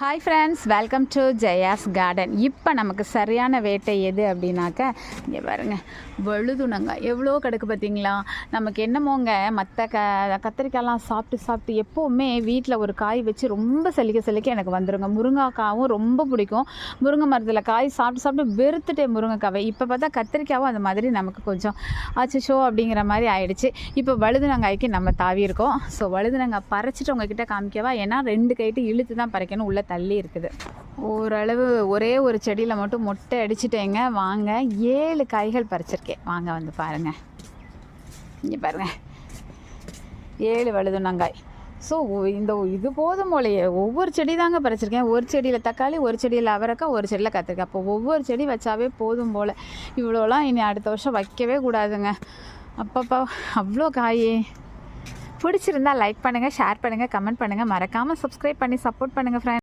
Hi friends welcome to Jaya's garden இப்போ நமக்கு சரியான வேட்டை எது அப்படின்னாக்க இங்கே பாருங்க வழுதுனங்க எவ்வளோ கிடக்கு பார்த்தீங்களா? நமக்கு என்னமோங்க மற்ற க கத்திரிக்காய்லாம் சாப்பிட்டு சாப்பிட்டு எப்போவுமே வீட்டில் ஒரு காய் வச்சு ரொம்ப செலிக்க செலிக்க எனக்கு வந்துடுங்க முருங்கைக்காவும் ரொம்ப பிடிக்கும். முருங்கை மரத்தில் காய் சாப்பிட்டு சாப்பிட்டு வெறுத்துட்டேன் முருங்கைக்காவை. இப்போ பார்த்தா கத்திரிக்காவும் அந்த மாதிரி நமக்கு கொஞ்சம் ஆச்சுச்சோ அப்படிங்கிற மாதிரி ஆயிடுச்சு. இப்போ வழுதுனங்காய்க்கு நம்ம தாவி இருக்கோம். ஸோ வழுதுனங்காய் பறிச்சிட்டு உங்ககிட்ட காமிக்கவா? ஏன்னா ரெண்டு கைட்டு இழுத்து தான் பறிக்கணும். உள்ளே தள்ளி இருக்குது. ஓரளவு ஒரே ஒரு செடியில் மட்டும் மொட்டை அடிச்சிட்டேங்க. வாங்க ஏழு காய்கள் பறிச்சிருக்கேன். வாங்க வந்து பாருங்கள் இங்கே பாருங்கள் ஏழு வழுதுனங்காய் ஸோ இந்த இது போதும் போலையே. ஒவ்வொரு செடி தாங்க பறிச்சிருக்கேன். ஒரு செடியில் தக்காளி ஒரு செடியில் அவரக்காய் ஒரு செடியில் கத்திரிக்காய். அப்போ ஒவ்வொரு செடி வச்சாவே போதும் போல். இவ்வளோலாம் இனி அடுத்த வருஷம் வைக்கவே கூடாதுங்க. அப்பப்பா அவ்வளோ காயே. பிடிச்சிருந்தா லைக் பண்ணுங்கள் ஷேர் பண்ணுங்கள் கமெண்ட் பண்ணுங்கள் மறக்காமல் சப்ஸ்கிரைப் பண்ணி சப்போர்ட் பண்ணுங்கள் ஃப்ரெண்ட்